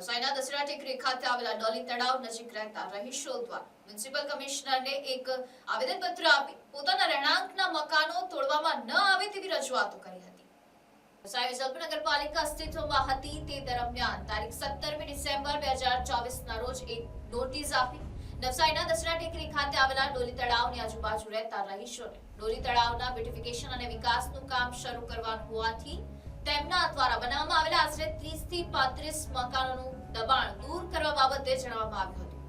નવસારીના દસરા ટેકરી ખાતે આવેલા ડોલી તળાવ નજીક રહેતા રહીશો દ્વારા મ્યુનિસિપલ કમિશનરને એક આવેદનપત્ર આપી પોતાના રહેણાંકના મકાનો તોડવામાં ન આવે તેવી રજૂઆતો કરી હતી. નવસારી વિજલપુર નગરપાલિકા અસ્તિત્વમાં હતી તે દરમિયાન તારીખ સત્તરમી ડિસેમ્બર બે હજાર રોજ એક નોટિસ આપી નવસારીના દસરા ટેકરી ખાતે આવેલા ડોલી તળાવની આજુબાજુ રહેતા રહીશોને ડોલી તળાવના બ્યુટિફિકેશન અને વિકાસનું કામ શરૂ કરવાનું હોવાથી તેમના દ્વારા બનાવવામાં આવેલા આશરે 30 થી 35 મકાનોનું દબાણ દૂર કરવા બાબતે જણાવવામાં આવ્યું હતું.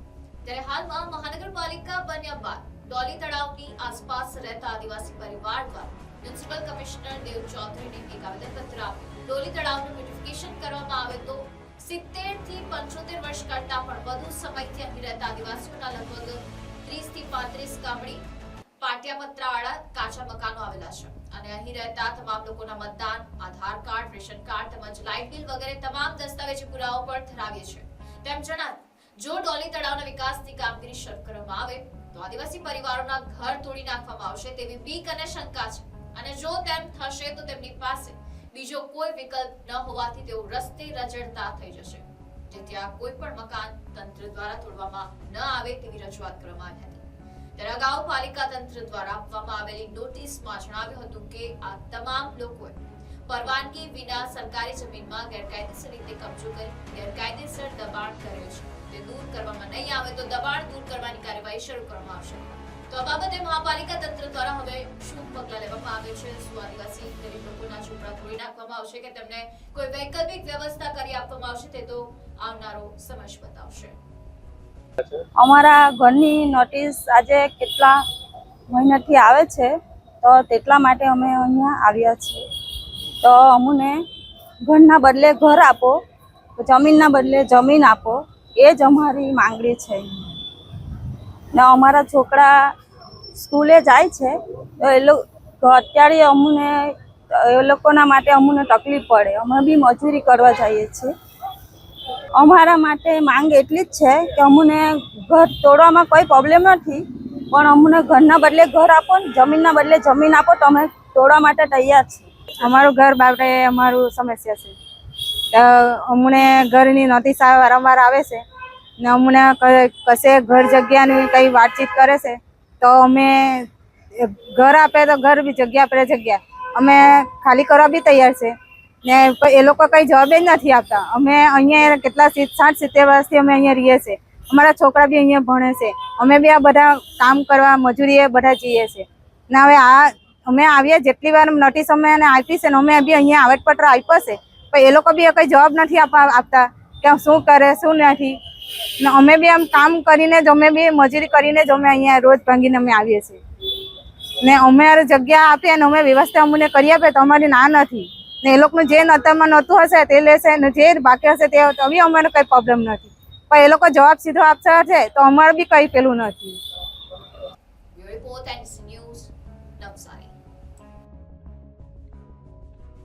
ત્યારે હાલમાં મહાનગરપાલિકા બન્યા બાદ ડોલી તળાવની આસપાસ રહેતા આદિવાસી પરિવાર દ્વારા મ્યુનિસિપલ કમિશનર દેવ ચૌધરીને એક આવેદનપત્ર આપ્યું ડોલી તળાવનું બ્યુટિફિકેશન કરવામાં આવે તો સિત્તેરથી પંચોતેર વર્ષ કરતા પણ વધુ સમયથી અહીં રહેતા આદિવાસીઓના લગભગ ત્રીસથી પાંત્રીસ ગામડી પાટિયાપત્રાવાળા કાચા મકાનો આવેલા છે. અને અહીં રહેતા તમામ લોકોના મતદાન, આધાર કાર્ડ, રેશન કાર્ડ, તેમજ લાઇટ બિલ વગેરે તમામ દસ્તાવેજી પુરાવો પણ ધરાવીએ છે તેમ જણાવ્યું જો ડોલી તળાવના વિકાસની કામગીરી શરૂ કરવામાં આવે, તો આદિવાસી પરિવારોના ઘર તોડી નાખવામાં આવશે તેવી બીક અને શંકા છે. અને જો તેમ થશે, તો તેમની પાસે બીજો કોઈ વિકલ્પ ન હોવાથી તેઓ રસ્તે રજડતા થઈ જશે. જેથી આ કોઈ પણ મકાન તંત્ર દ્વારા તોડવામાં ન આવે તેવી રજૂઆત કરવામાં આવી હતી. ત્યારે પાલિકા તંત્ર દ્વારા આપવામાં આવેલી નોટિસમાં જણાવ્યું હતું કે આ તમામ લોકોએ પરવાનગી વિના સરકારી જમીનમાં ગેરકાયદેસર રીતે કબજો કરી ગેરકાયદેસર દબાણ કર્યો છે. તે દૂર કરવામાં નહીં આવે તો દબાણ દૂર કરવાની કાર્યવાહી શરૂ કરવામાં આવશે. તો આ બાબતે મહાપાલિકા તંત્ર દ્વારા હવે શું પગલાં લેવામાં આવે છે? શું આદિવાસી ગરીબ લોકોના ઝૂંપડા તોડી નાખવામાં આવશે કે તેમને કોઈ વૈકલ્પિક વ્યવસ્થા કરી આપવામાં આવશે તે તો આવનારો સમજ બતાવશે. અમારા ઘરની નોટિસ આજે કેટલા મહિનાથી આવે છે, તો તેટલા માટે અમે અહીંયા આવ્યા છીએ. તો અમને ઘરના બદલે ઘર આપો, જમીનના બદલે જમીન આપો, એ જ અમારી માંગણી છે. ને અમારા છોકરા સ્કૂલે જાય છે, તો એ લોકો અત્યારે અમને, એ લોકોના માટે અમને તકલીફ પડે. અમે બી મજૂરી કરવા જઈએ છીએ. અમારા માટે માંગ એટલી જ છે કે અમને ઘર તોડવામાં કોઈ પ્રોબ્લેમ નથી, પણ અમને ઘરના બદલે ઘર આપો ને જમીનના બદલે જમીન આપો તો અમે તોડવા માટે તૈયાર છીએ અમારું ઘર બાબતે અમારું સમસ્યા છે. અમને ઘરની નોટિસ વારંવાર આવે છે ને અમને કશે ઘર જગ્યાની કંઈ વાતચીત કરે છે, તો અમે ઘર આપે તો ઘર બી જગ્યા આપે જગ્યા. અમે ખાલી કરવા બી તૈયાર છે. ને એ લોકો કંઈ જવાબ જ નથી આપતા. અમે અહીંયા કેટલા સાઠ સિત્તેર વર્ષથી અમે અહીંયા રહીએ છીએ. અમારા છોકરા બી અહીંયા ભણે છે. અમે બી આ બધા કામ કરવા મજૂરીએ બધા જઈએ છીએ. ને હવે આ અમે આવીએ જેટલી વાર નોટિસ અમે એને આપી છે ને અમે બી અહીંયા આવડપત્ર આપ્યો છે. પણ એ લોકો બી કંઈ જવાબ નથી આપતા કે શું કરે, શું નથી. ને અમે બી આમ કામ કરીને જ અમે બી મજૂરી કરીને જ અમે અહીંયા રોજ ભાંગીને અમે આવીએ છીએ. ને અમે જગ્યા આપીએ ને અમે વ્યવસ્થા અમને કરી આપે તો અમારી ના નથી. ને એ લોકોનું જે નતામાં નહોતું હશે, તે લેશે ને જે બાકી હશે તે બી અમારે કંઈ પ્રોબ્લેમ નથી. પણ એ લોકો જવાબ સીધો આપતા હશે, તો અમારે બી કંઈ પેલું નથી.